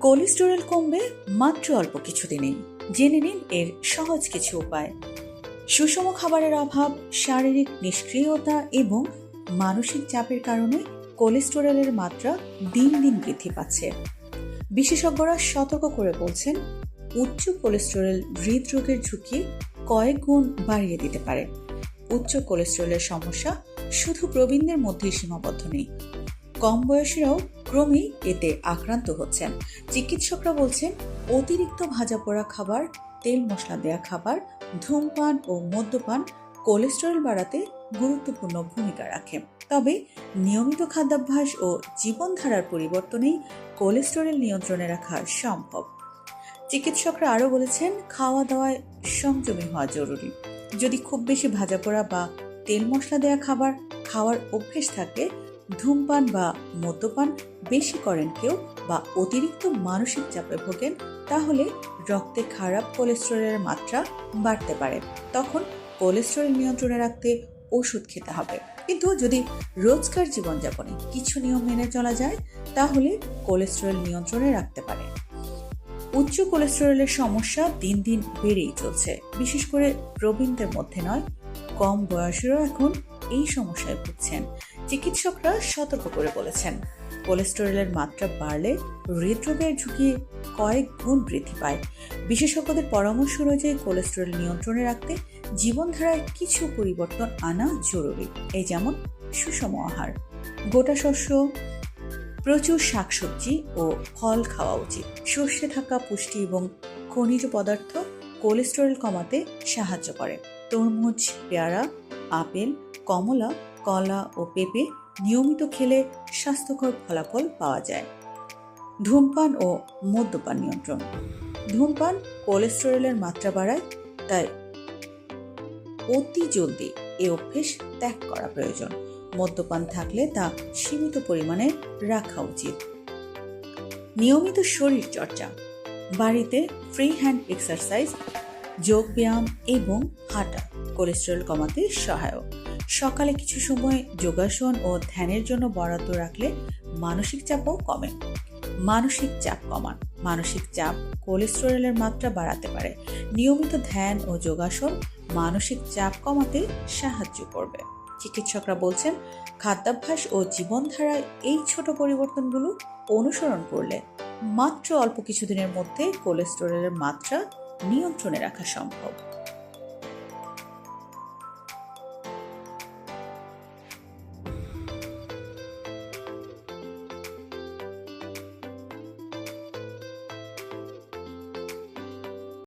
Cholesterol কমবে মাত্র অল্প কিছুদিনেই জেনে নিন এর সহজ কিছু উপায়। সুষম খাবারের অভাব, শারীরিক নিষ্ক্রিয়তা এবং মানসিক চাপের কারণে কোলেস্টেরলের মাত্রা দিন দিন বৃদ্ধি পাচ্ছে। বিশেষজ্ঞরা সতর্ক করে বলছেন, উচ্চ কোলেস্টেরল হৃদরোগের ঝুঁকি কয়েক গুণ বাড়িয়ে দিতে পারে। উচ্চ কোলেস্টেরলের সমস্যা শুধু প্রবীণদের মধ্যেই সীমাবদ্ধ নেই। কম বয়সীরাও ক্রমেই এতে আক্রান্ত হচ্ছেন। চিকিৎসকরা বলছেন, অতিরিক্ত ভাজা পোড়া খাবার, তেল মশলা দেয়া খাবার, ধূমপান ও মদ্যপান কোলেস্টেরল বাড়াতে গুরুত্বপূর্ণ ভূমিকা রাখে। তবে নিয়মিত খাদ্যাভ্যাস ও জীবনধারার পরিবর্তনেই কোলেস্টেরল নিয়ন্ত্রণে রাখা সম্ভব। চিকিৎসকরা আরও বলেছেন খাওয়া দাওয়ায় সংযমী হওয়া জরুরি। যদি খুব বেশি ভাজা পোড়া বা তেল মশলা দেয়া খাবার খাওয়ার অভ্যেস থাকে ধূমপান বা মদ্যপান বেশি করেন কেউ বা অতিরিক্ত মানসিক চাপে ভোগেন, তাহলে রক্তে খারাপ কোলেস্টেরলের মাত্রা বাড়তে পারে। তখন কোলেস্টেরল নিয়ন্ত্রণে রাখতে ওষুধ খেতে হবে। কিন্তু যদি রোজকার জীবনযাপনে কিছু নিয়ম মেনে চলা যায়, তাহলে কোলেস্টেরল নিয়ন্ত্রণে রাখতে পারে। উচ্চ কোলেস্টেরলের সমস্যা দিন দিন বেড়েই চলছে। বিশেষ করে প্রবীণদের মধ্যে নয়, কম বয়সেরও এখন এই সমস্যায় ভুগছেন। চিকিৎসকরা সতর্ক করে বলেছেন। কোলেস্টেরলের মাত্রা বাড়লে হৃদরোগের ঝুঁকি কয়েক গুণ বৃদ্ধি পায়। বিশেষজ্ঞদের পরামর্শ অনুযায়ী কোলেস্টেরল নিয়ন্ত্রণে রাখতে জীবনধারায় কিছু পরিবর্তন আনা জরুরি। এই যেমন সুষম আহার। গোটা শস্য, প্রচুর শাকসবজি ও ফল খাওয়া উচিত। শস্যে থাকা পুষ্টি এবং খনিজ পদার্থ কোলেস্টেরল কমাতে সাহায্য করে। তরমুজ, পেয়ারা, আপেল কমলা, কলা ও পেঁপে নিয়মিত খেলে স্বাস্থ্যকর ফলাফল পাওয়া যায়। ধূমপান ও মদ্যপান নিয়ন্ত্রণ। ধূমপান কোলেস্টেরলের মাত্রা বাড়ায়, তাই অতি জলদি এ অভ্যেস ত্যাগ করা প্রয়োজন। মদ্যপান থাকলে তা সীমিত পরিমাণে রাখা উচিত। নিয়মিত শরীর চর্চা বাড়িতে ফ্রি হ্যান্ড এক্সারসাইজ, যোগ ব্যায়াম এবং হাঁটা কোলেস্টেরল কমাতে সহায়ক। সকালে কিছু সময় যোগাসন ও ধ্যানের জন্য বরাদ্দ রাখলে মানসিক চাপও কমে। মানসিক চাপ কমান। মানসিক চাপ কোলেস্টেরলের মাত্রা বাড়াতে পারে। নিয়মিত ধ্যান ও যোগাসন মানসিক চাপ কমাতে সাহায্য করবে। চিকিৎসকরা বলছেন, খাদ্যাভ্যাস ও জীবনধারায় এই ছোট পরিবর্তনগুলো অনুসরণ করলে মাত্র অল্প কিছুদিনের মধ্যে কোলেস্টেরলের মাত্রা নিয়ন্ত্রণে রাখা সম্ভব।